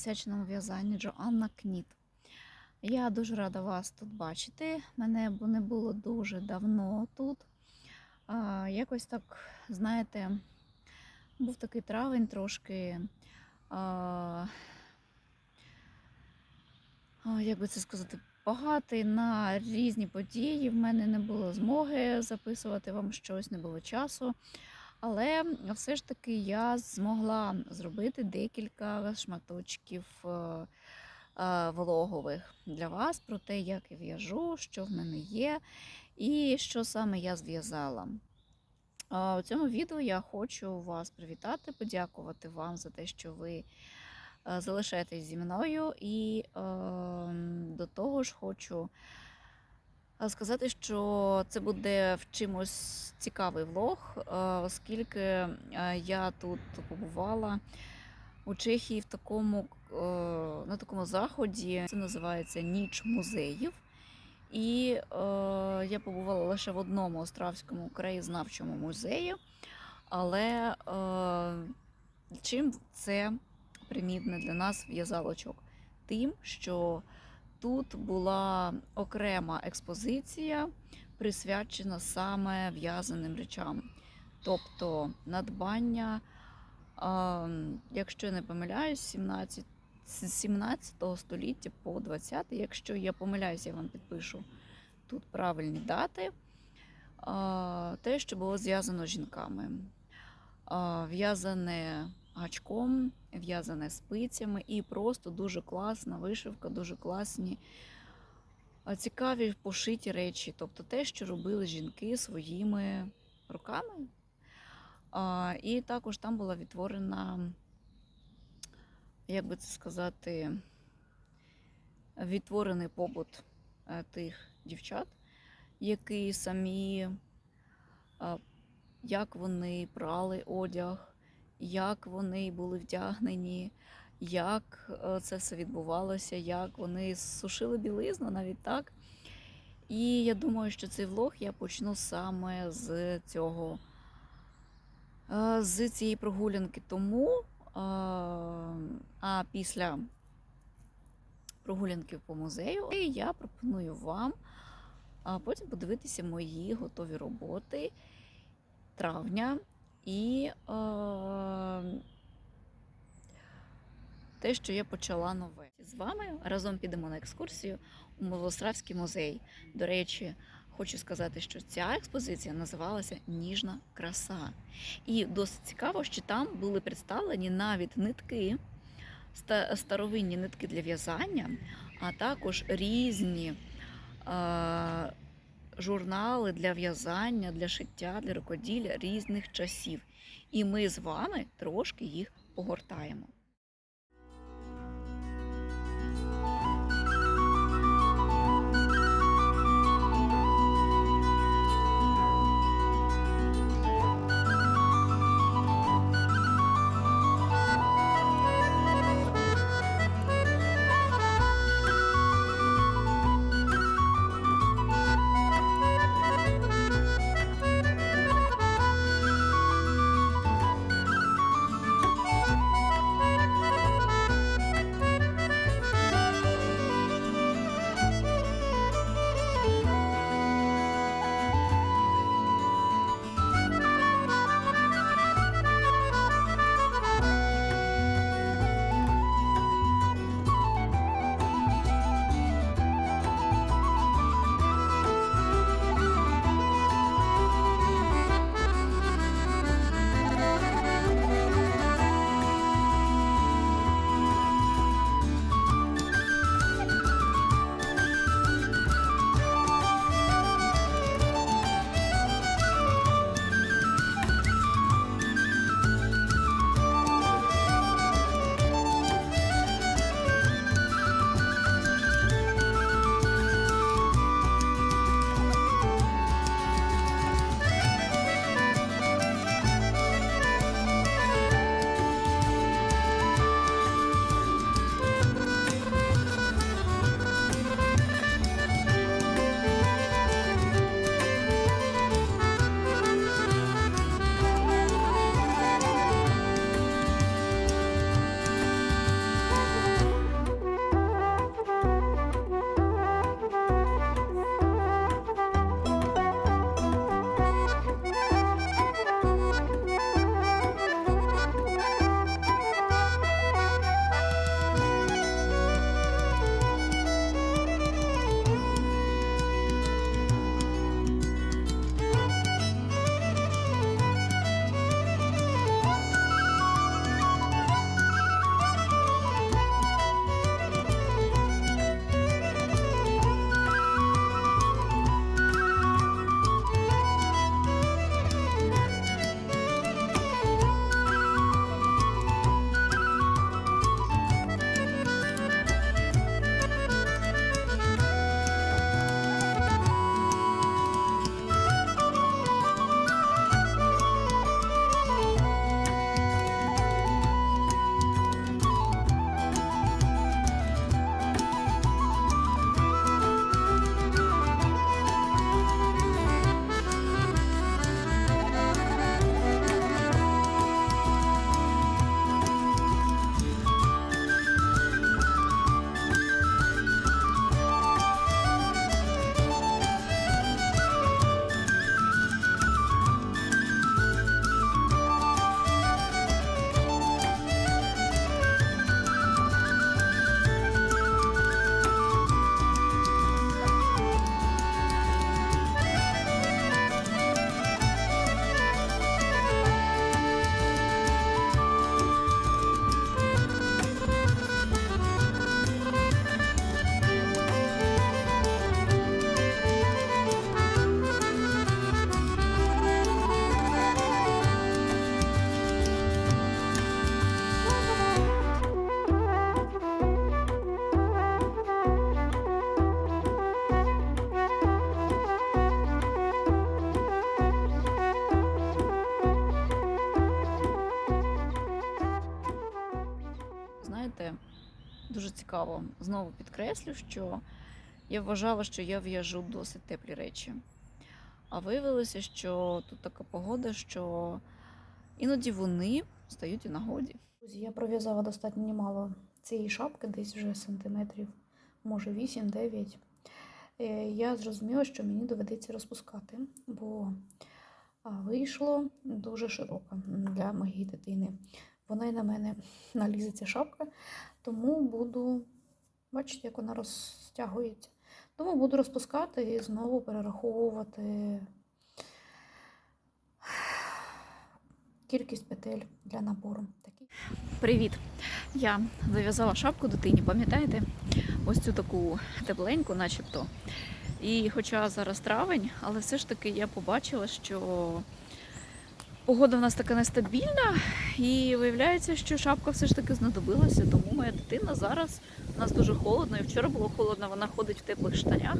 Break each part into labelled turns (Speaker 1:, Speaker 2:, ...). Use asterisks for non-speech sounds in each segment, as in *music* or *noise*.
Speaker 1: каналі, присвяченому в'язанню Джоанна Кніт. Я дуже рада вас тут бачити. Мене не було дуже давно тут. Якось так, знаєте, був такий травень трошки. Як би це сказати, багатий на різні події. В мене не було змоги записувати вам щось, не було часу. Але все ж таки я змогла зробити декілька шматочків е, е, влогових для вас про те, як я в'яжу, що в мене є, і що саме я зв'язала. У цьому відео я хочу вас привітати, подякувати вам за те, що ви е, залишаєтесь зі мною. І е, до того ж хочу сказати, що це буде в чимось цікавий влог, е, оскільки е, я тут побувала у Чехії в такому, е, на такому заході. Це називається Ніч музеїв. І я побувала лише в одному островському краєзнавчому музеї. Але чим це примітне для нас в'язалочок? Тим, що Тут була окрема експозиція, присвячена саме в'язаним речам. Тобто надбання, якщо не помиляюсь, 17, з 17 століття по 20, якщо я помиляюсь, я вам підпишу тут правильні дати. Те, що було зв'язано з жінками. В'язане гачком, в'язане спицями, і просто дуже класна вишивка, дуже класні, цікаві пошиті речі, тобто те, що робили жінки своїми руками. І також там була відтворена, як би це сказати, відтворений побут е, тих дівчат, які самі, як вони прали одяг як вони були вдягнені, як е, це все відбувалося, як вони сушили білизну навіть так. І я думаю, що цей влог я почну саме з цього, е, з цієї прогулянки тому, е, а після прогулянки по музею я пропоную вам потім подивитися мої готові роботи травня. І е, те, що я почала нове. З вами разом підемо на екскурсію у Милостравський музей. До речі, хочу сказати, що ця експозиція називалася Ніжна краса. І досить цікаво, що там були представлені навіть нитки, старовинні нитки для в'язання, а також різні. Е, журнали для в'язання, для шиття, для рукоділля різних часів. І ми з вами трошки їх погортаємо. Цікаво, знову підкреслю, що я вважала, що я в'яжу досить теплі речі. А виявилося, що тут така погода, що іноді вони стають у нагоді. Друзі, я пров'язала достатньо немало цієї шапки, десь вже сантиметрів, може 8-9. Е, Я зрозуміла, що мені доведеться розпускати, бо вийшло дуже широко для моєї дитини. Вона й на мене налізеться шапка, тому буду, бачите, як вона розтягується. Тому буду розпускати і знову перераховувати кількість петель для набору. Привіт! Я зав'язала шапку дитині, пам'ятаєте? Ось цю таку тепленьку, начебто. І хоча зараз травень, але все ж таки я побачила, що погода в нас така нестабільна, і виявляється, що шапка все ж таки знадобилася, тому моя дитина зараз у нас дуже холодно, і вчора було холодно, вона ходить в теплих штанях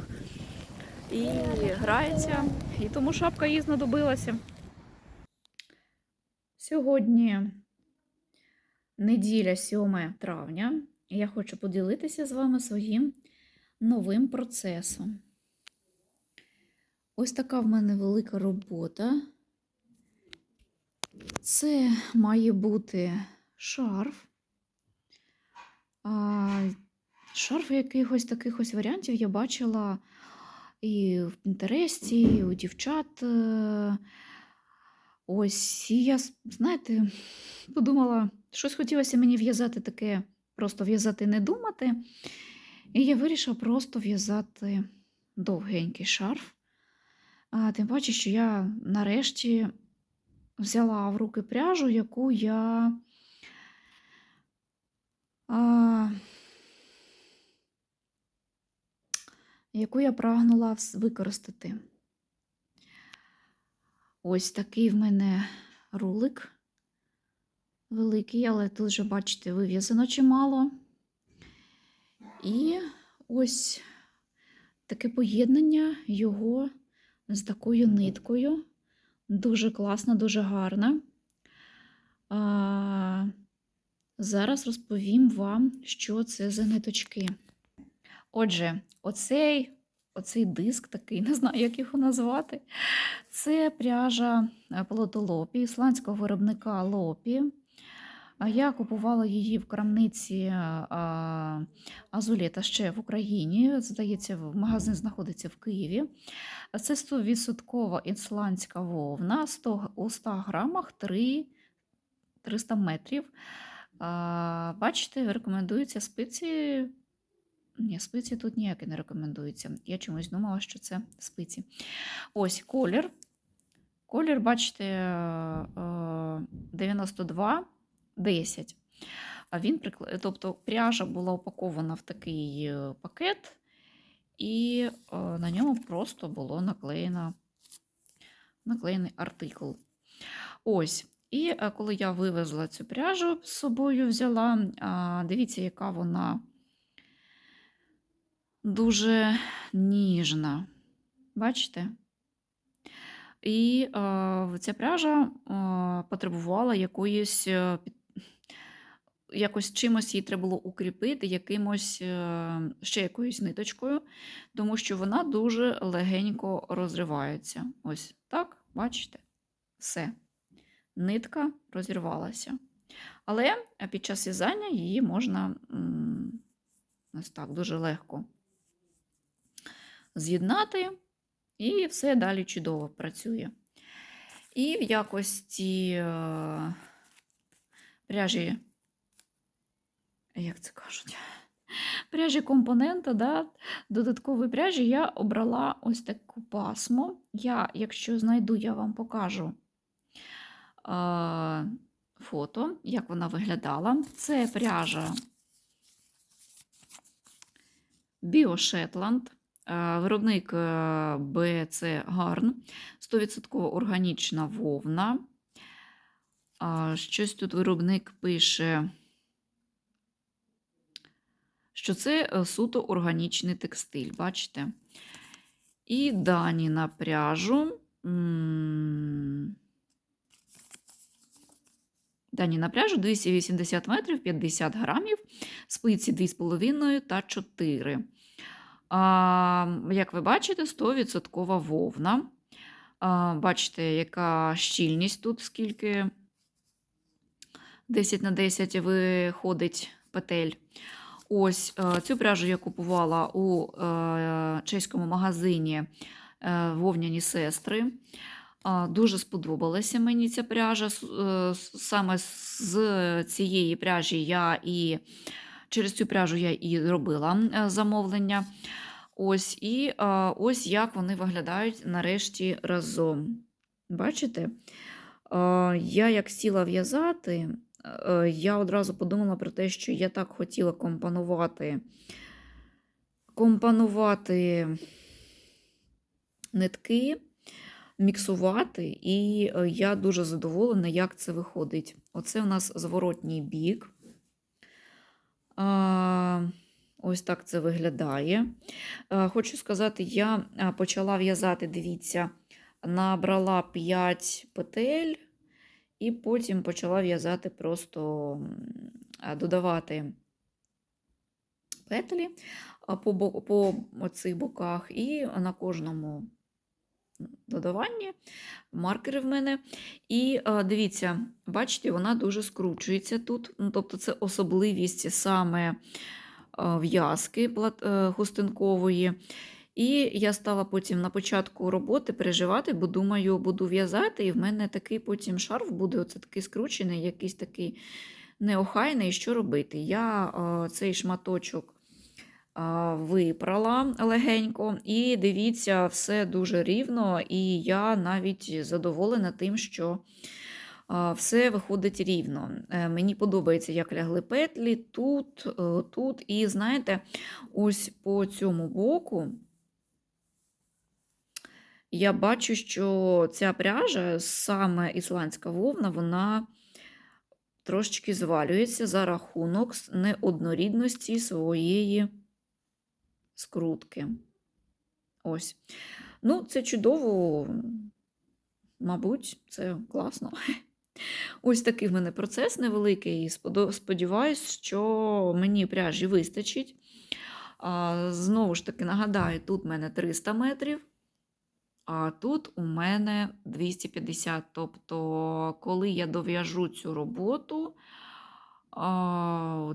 Speaker 1: і грається, і тому шапка їй знадобилася. Сьогодні неділя 7 травня, і я хочу поділитися з вами своїм новим процесом. Ось така в мене велика робота. Це має бути шарф. Шарф якихось таких ось варіантів я бачила і в Пінтересті, і у дівчат. е, Ось, і я, знаєте, подумала, щось хотілося мені в'язати таке, просто в'язати не думати. І я вирішила просто в'язати довгенький шарф. А, тим паче, що я нарешті взяла в руки пряжу, яку я. А, яку я прагнула використати. Ось такий в мене рулик великий, але тут вже, бачите, вив'язано чимало. І ось таке поєднання його з такою ниткою. Дуже класна, дуже гарна. А, зараз розповім вам, що це за ниточки. Отже, оцей, оцей диск такий, *laughs* не знаю, як його назвати. Це пряжа плотолопі, полотолопі, ісландського виробника Лопі. А Я купувала її в крамниці а, Азулета ще в Україні. Здається, магазин знаходиться в Києві. Це 100% ісландська вовна, 100, у 100 грамах 3, 300 метрів. Бачите, рекомендуються спиці. Ні, спиці тут ніякі не рекомендуються. Я чомусь думала, що це спиці. Ось колір. Колір, бачите, е, 92, 10. А він тобто пряжа була упакована в такий е, пакет, і е, на ньому просто було наклеєно, наклеєний артикул. Ось. І е, коли я вивезла цю пряжу з собою взяла, дивіться, яка вона дуже ніжна. Бачите? І ця пряжа потребувала якоїсь е, під- якось чимось її треба було укріпити, якимось е, ще якоюсь ниточкою, тому що вона дуже легенько розривається. Ось так, бачите? Все. Нитка розірвалася. Але е, під час в'язання її можна ось так дуже легко з'єднати, і все далі чудово працює. І в якості е, пряжі, як це кажуть, пряжі компонента, да, додаткової пряжі я обрала ось таку пасму. Я, якщо знайду, я вам покажу е, фото, як вона виглядала. Це пряжа. Е, Виробник BC Garn, 100% органічна вовна. А, Щось тут виробник пише, що це е, суто органічний текстиль, бачите? І дані на пряжу. Дані на пляжу 280 метрів 50 грамів, спиці 2,5 та 4. А, як ви бачите, 100% вовна. А, бачите, яка щільність тут, скільки 10 на 10 виходить петель. Ось е, цю пряжу я купувала у е, чеському магазині е, Вовняні сестри. Дуже сподобалася мені ця пряжа. Саме з цієї пряжі я і через цю пряжу я і робила замовлення. Ось, і ось як вони виглядають нарешті разом. Бачите? Я як сіла в'язати, я одразу подумала про те, що я так хотіла компонувати, компонувати нитки, міксувати, і е, я дуже задоволена, як це виходить. Оце у нас зворотній бік. Ось так це виглядає. Е, Хочу сказати, я е, почала в'язати, дивіться, набрала 5 петель, і потім почала в'язати просто додавати петлі по, по цих боках, і на кожному додаванні маркери в мене. І дивіться, бачите, вона дуже скручується тут. Ну, тобто це особливість саме в'язки е, хустинкової. І я стала потім на початку роботи переживати, бо думаю, буду в'язати, і в мене такий потім шарф буде оце такий скручений, якийсь такий неохайний. Що робити? Я е, цей шматочок а, випрала легенько, і дивіться, все дуже рівно, і я навіть задоволена тим, що все виходить рівно. Е, Мені подобається, як лягли петлі тут, е, тут. І знаєте, ось по цьому боку. Я бачу, що ця пряжа, саме ісландська вовна, вона трошечки звалюється за рахунок неоднорідності своєї скрутки. Ось. Ну, це чудово, мабуть, це класно. *laughs* Ось такий в мене процес невеликий. Сподо- Сподіваюсь, що мені пряжі вистачить. Знову ж таки, нагадаю, тут в мене 300 метрів, а тут у мене 250. Тобто, коли я дов'яжу цю роботу,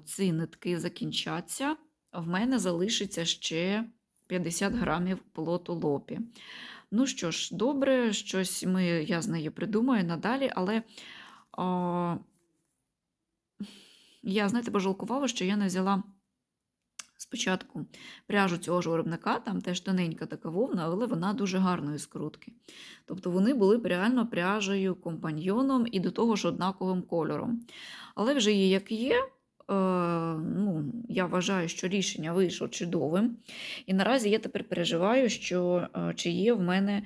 Speaker 1: ці нитки закінчаться, в мене залишиться ще 50 грамів плоту лопі. Ну що ж, добре, щось ми, я з нею придумаю надалі, але а, я, знаєте, пожалкувала, що я не взяла спочатку пряжу цього ж виробника, там теж тоненька така вовна, але вона дуже гарної скрутки. Тобто вони були б реально пряжею компаньйоном і до того ж однаковим кольором. Але вже є як є. Е, ну, я вважаю, що рішення вийшло чудовим. І наразі я тепер переживаю, що е, чи є в мене,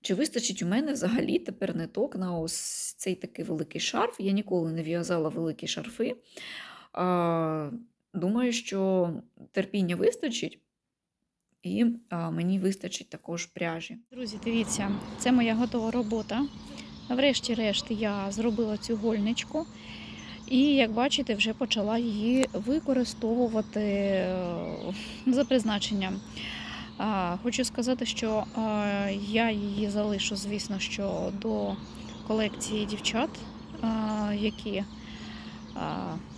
Speaker 1: чи вистачить у мене взагалі тепер ниток на ось цей такий великий шарф. Я ніколи не в'язала великі шарфи. А, думаю, що терпіння вистачить. І а, мені вистачить також пряжі. Друзі, дивіться, це моя готова робота. Врешті-решт я зробила цю гольничку. І, як бачите, вже почала її використовувати е, за призначенням. Хочу сказати, що е, я її залишу, звісно, що до колекції дівчат, е, які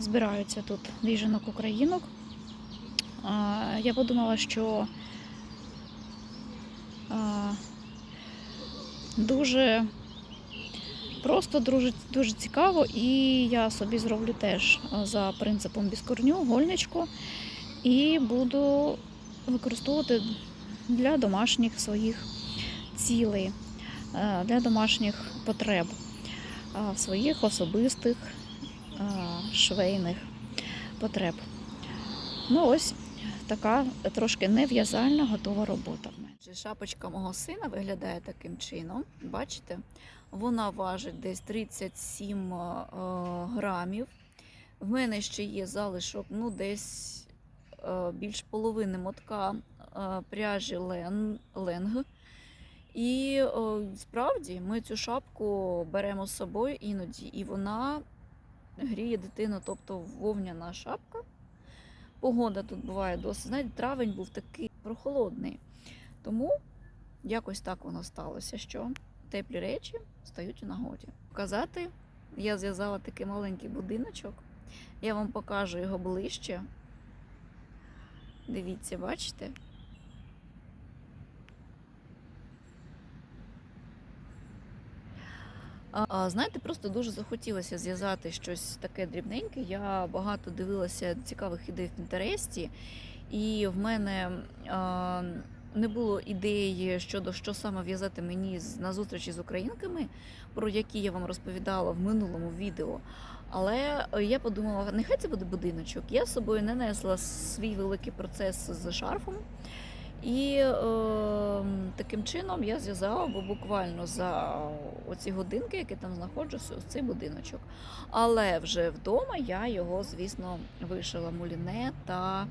Speaker 1: збираються тут віженок українок. Я подумала, що дуже Просто дуже, дуже цікаво, і я собі зроблю теж за принципом біскорню гольничку і буду використовувати для домашніх своїх цілей, для домашніх потреб, своїх особистих швейних потреб. Ну ось така трошки нев'язальна готова робота. Шапочка мого сина виглядає таким чином. Бачите? Вона важить десь 37 е, грамів. В мене ще є залишок, ну, десь е, більш половини мотка е, пряжі ленг. І справді ми цю шапку беремо з собою іноді, і вона гріє дитину, тобто вовняна шапка. Погода тут буває досить. Знаєте, травень був такий прохолодний. Тому якось так воно сталося, що теплі речі стають у нагоді. Показати, я зв'язала такий маленький будиночок. Я вам покажу його ближче. Дивіться, бачите? А, знаєте, просто дуже захотілося зв'язати щось таке дрібненьке. Я багато дивилася цікавих ідей в Пінтересті, і в мене а, не було ідеї щодо що саме в'язати мені на зустрічі з українками, про які я вам розповідала в минулому відео. Але е, я подумала, нехай це буде будиночок. Я з собою не несла свій великий процес з шарфом. І е, таким чином я зв'язала бо буквально за оці годинки, які там знаходжуся, ось цей будиночок. Але вже вдома я його, звісно, вишила муліне та е,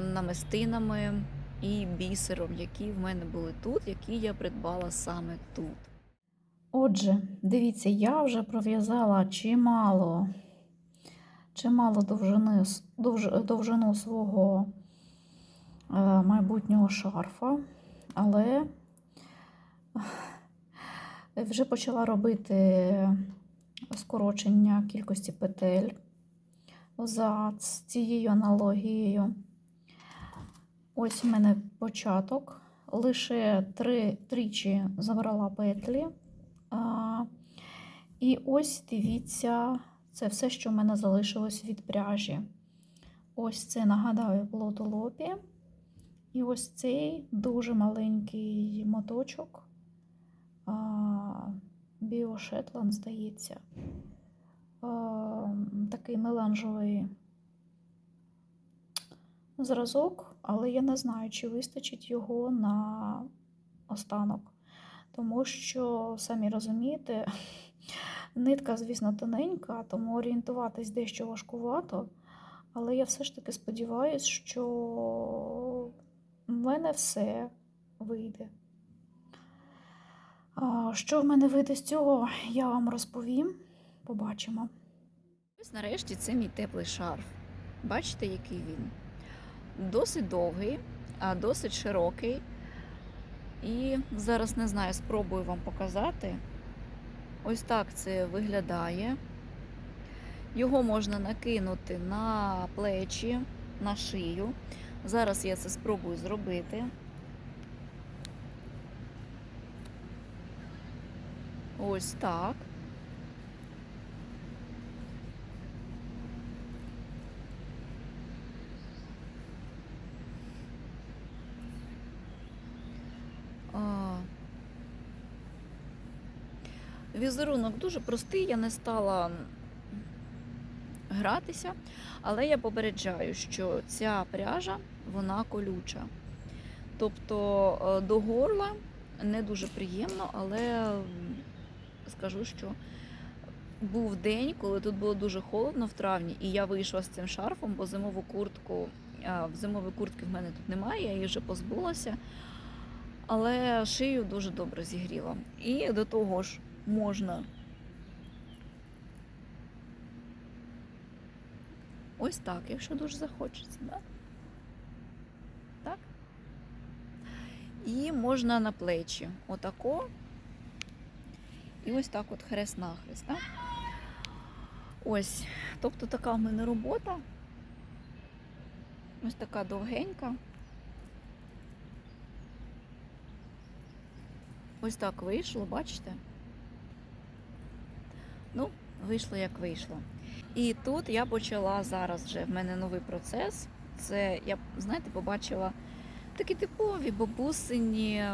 Speaker 1: намистинами і бісером, які в мене були тут, які я придбала саме тут.
Speaker 2: Отже, дивіться, я вже пров'язала чимало, чимало довжини, довж, довжину свого майбутнього шарфа, але вже почала робити скорочення кількості петель за цією аналогією. Ось у мене початок. Лише три, тричі забрала петлі. А, і ось дивіться, це все, що в мене залишилось від пряжі. Ось це, нагадаю, плотолопі. І ось цей дуже маленький моточок. Біошетланд, здається. Такий меланжевий зразок, але я не знаю, чи вистачить його на останок тому що, самі розумієте, *laughs* нитка, звісно, тоненька, тому орієнтуватись дещо важкувато. Але я все ж таки сподіваюся, що в мене все вийде. Що в мене вийде з цього, я вам розповім. Побачимо.
Speaker 1: Ось нарешті це мій теплий шарф. Бачите, який він? Досить довгий, досить широкий. І зараз не знаю, спробую вам показати. Ось так це виглядає. Його можна накинути на плечі, на шию. Зараз я це спробую зробити. Ось так. Візерунок дуже простий, я не стала гратися, але я попереджаю, що ця пряжа вона колюча. Тобто е, до горла не дуже приємно, але скажу, що був день, коли тут було дуже холодно в травні, і я вийшла з цим шарфом, бо зимову куртку, в зимової куртки в мене тут немає, я її вже позбулася. Але шию дуже добре зігріла. І до того ж можна ось так, якщо дуже захочеться. Да? Так? І можна на плечі. Отако. І ось так от хрест-нахрест. Да? Ось. Тобто така в мене робота. Ось така довгенька. Ось так вийшло, бачите? Ну, вийшло як вийшло. І тут я почала зараз вже в мене новий процес. Це я, знаєте, побачила такі типові бабусині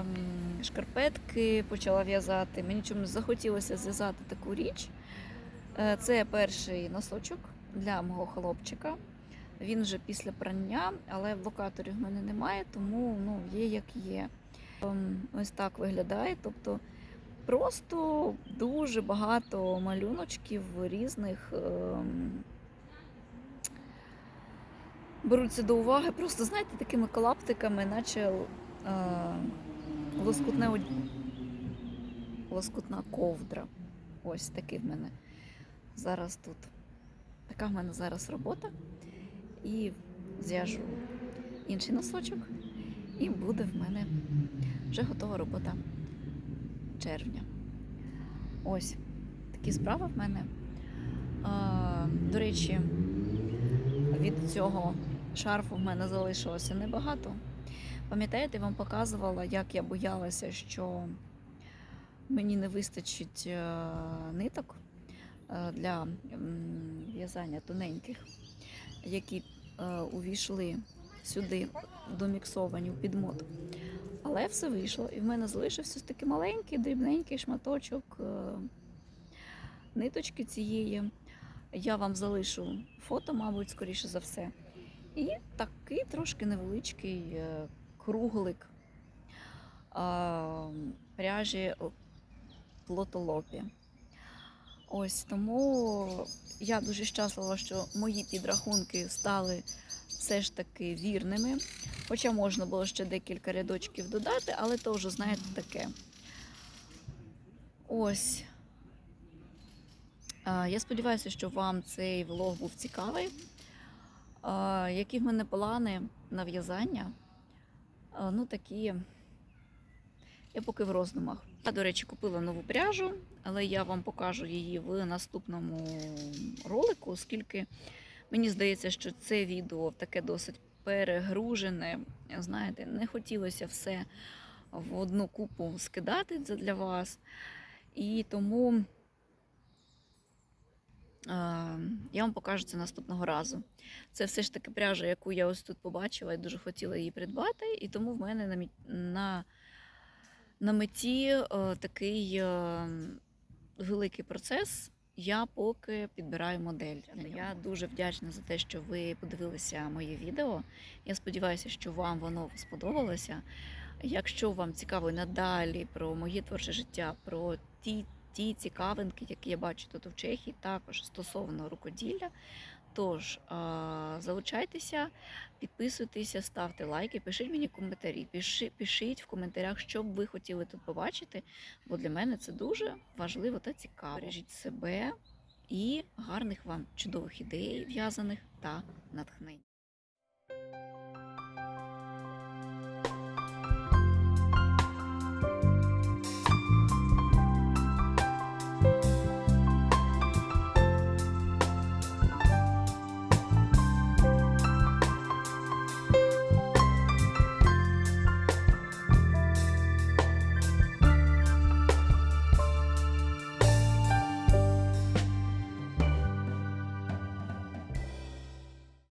Speaker 1: шкарпетки, почала в'язати. Мені чомусь захотілося зв'язати таку річ. Е, Це перший носочок для мого хлопчика. Він вже після прання, але в локаторі в мене немає, тому ну, є як є. Ем, Ось так виглядає. Тобто просто дуже багато малюночків різних ем, беруться до уваги. Просто, знаєте, такими клаптиками, наче е, лоскутне, лоскутна ковдра. Ось такий в мене зараз тут. Така в мене зараз робота. І зв'яжу інший носочок, і буде в мене вже готова робота червня. Ось такі справи в мене. А, до речі, від цього шарфу в мене залишилося небагато. Пам'ятаєте, я вам показувала, як я боялася, що мені не вистачить е, ниток е, для в'язання тоненьких, які е, увійшли сюди, доміксовані у підмот. Але все вийшло, і в мене залишився такий маленький, дрібненький шматочок е, ниточки цієї. Я вам залишу фото, мабуть, скоріше за все. І такий трошки невеличкий е, круглик пряжі плотолопі. Ось тому я дуже щаслива, що мої підрахунки стали все ж таки вірними. Хоча можна було ще декілька рядочків додати, але то вже, знаєте, таке. Ось. Я сподіваюся, що вам цей влог був цікавий. Які в мене плани на в'язання? Ну, такі. Я поки в роздумах. Я, до речі, купила нову пряжу, але я вам покажу її в наступному ролику, оскільки мені здається, що це відео таке досить перегружене. Знаєте, не хотілося все в одну купу скидати для вас. І тому е, я вам покажу це наступного разу. Це все ж таки пряжа, яку я ось тут побачила і дуже хотіла її придбати. І тому в мене на, на, на меті е, такий е, великий процес. Я поки підбираю модель. Я дуже вдячна за те, що ви подивилися моє відео. Я сподіваюся, що вам воно сподобалося. Якщо вам цікаво надалі про моє творче життя, про ті, ті цікавинки, які я бачу тут в Чехії, також стосовно рукоділля. Тож залучайтеся, підписуйтеся, ставте лайки, пишіть мені коментарі. Пишіть в коментарях, що б ви хотіли тут побачити, бо для мене це дуже важливо та цікаво. Бережіть себе і гарних вам чудових ідей, в'язаних та натхнень.